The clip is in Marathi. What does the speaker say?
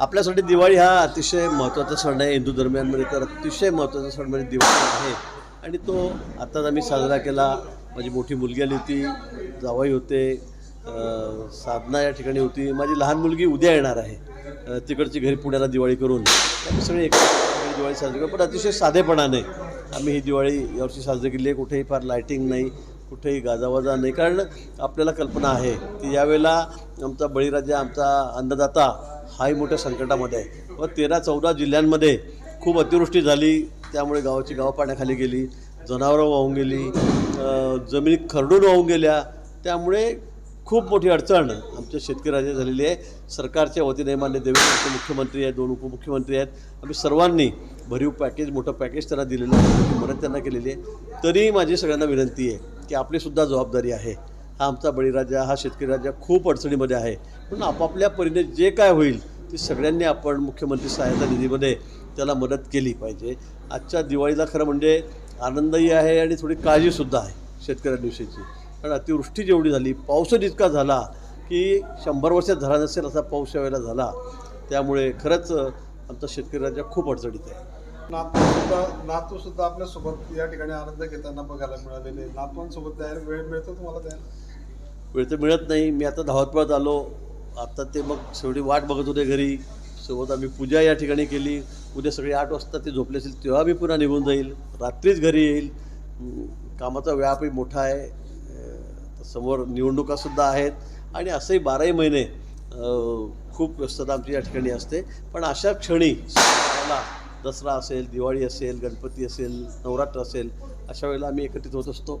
आपल्यासाठी दिवाळी हा अतिशय महत्त्वाचा सण आहे. हिंदू धर्मियांमध्ये तर अतिशय महत्त्वाचा सण म्हणजे दिवाळी आहे. आणि तो आत्ताच आम्ही साजरा केला. माझी मोठी मुलगी आली होती. जावई होते. साधना या ठिकाणी होती. माझी लहान मुलगी उद्या येणार आहे. तिकडची घरी पुण्याला दिवाळी करून. आम्ही सगळे एकत्र ठिकाणी दिवाळी साजरी करू. पण अतिशय साधेपणाने आम्ही ही दिवाळी यावर्षी साजरी केली आहे. कुठेही फार लायटिंग नाही. कुठेही गाजावाजा नाही. कारण आपल्याला कल्पना आहे की यावेळेला आमचा बळीराजा आमचा अन्नदाता हाही मोठ्या संकटामध्ये आहे. व तेरा चौदा जिल्ह्यांमध्ये खूप अतिवृष्टी झाली. त्यामुळे गावाची गावं पाण्याखाली गेली जनावरं वाहून गेली जमिनी खरडून वाहून गेल्या. त्यामुळे खूप मोठी अडचण आमच्या शेतकरी झालेली आहे. सरकारच्या वतीने मान्य देवेंद्र मुख्यमंत्री आहेत दोन उपमुख्यमंत्री आहेत. आम्ही सर्वांनी भरीव पॅकेज मोठं पॅकेज त्यांना दिलेलं आहे. मदत त्यांना केलेली आहे. तरी माझी सगळ्यांना विनंती आहे की आपलीसुद्धा जबाबदारी आहे. हा आमचा बळीराजा हा शेतकरी राजा खूप अडचणीमध्ये आहे. म्हणून आपापल्या परीने जे काय होईल ते सगळ्यांनी आपण मुख्यमंत्री सहायता निधीमध्ये त्याला मदत केली पाहिजे. आजच्या दिवाळीला खरं म्हणजे आनंदही आहे आणि थोडी काळजीसुद्धा आहे शेतकऱ्यांविषयीची कारण अतिवृष्टी जेवढी झाली पाऊसच इतका झाला की शंभर वर्षात झाला नसेल असा पाऊस यावेळेला झाला. त्यामुळे खरंच आमचा शेतकरी राजा खूप अडचणीत आहे. नातूसुद्धा नातूसुद्धा आपल्यासोबत या ठिकाणी आनंद घेताना बघायला मिळालेले. नातवांसोबत द्यायला वेळ मिळतो तुम्हाला द्यायला वेळ तर मिळत नाही. मी आता धावतपळत आलो. आता ते मग शेवटी वाट बघत होते घरी. सोबत आम्ही पूजा या ठिकाणी केली. उद्या सगळी आठ वाजता ते झोपले असेल तेव्हा मी पुन्हा निघून जाईल. रात्रीच घरी येईल. कामाचा व्यापही मोठा आहे. समोर निवडणुकासुद्धा आहेत. आणि असंही बाराही महिने खूप व्यस्तता आमची या ठिकाणी असते. पण अशा क्षणी दसरा असेल दिवाळी असेल गणपती असेल नवरात्र असेल अशा वेळेला आम्ही एकत्रित होत असतो.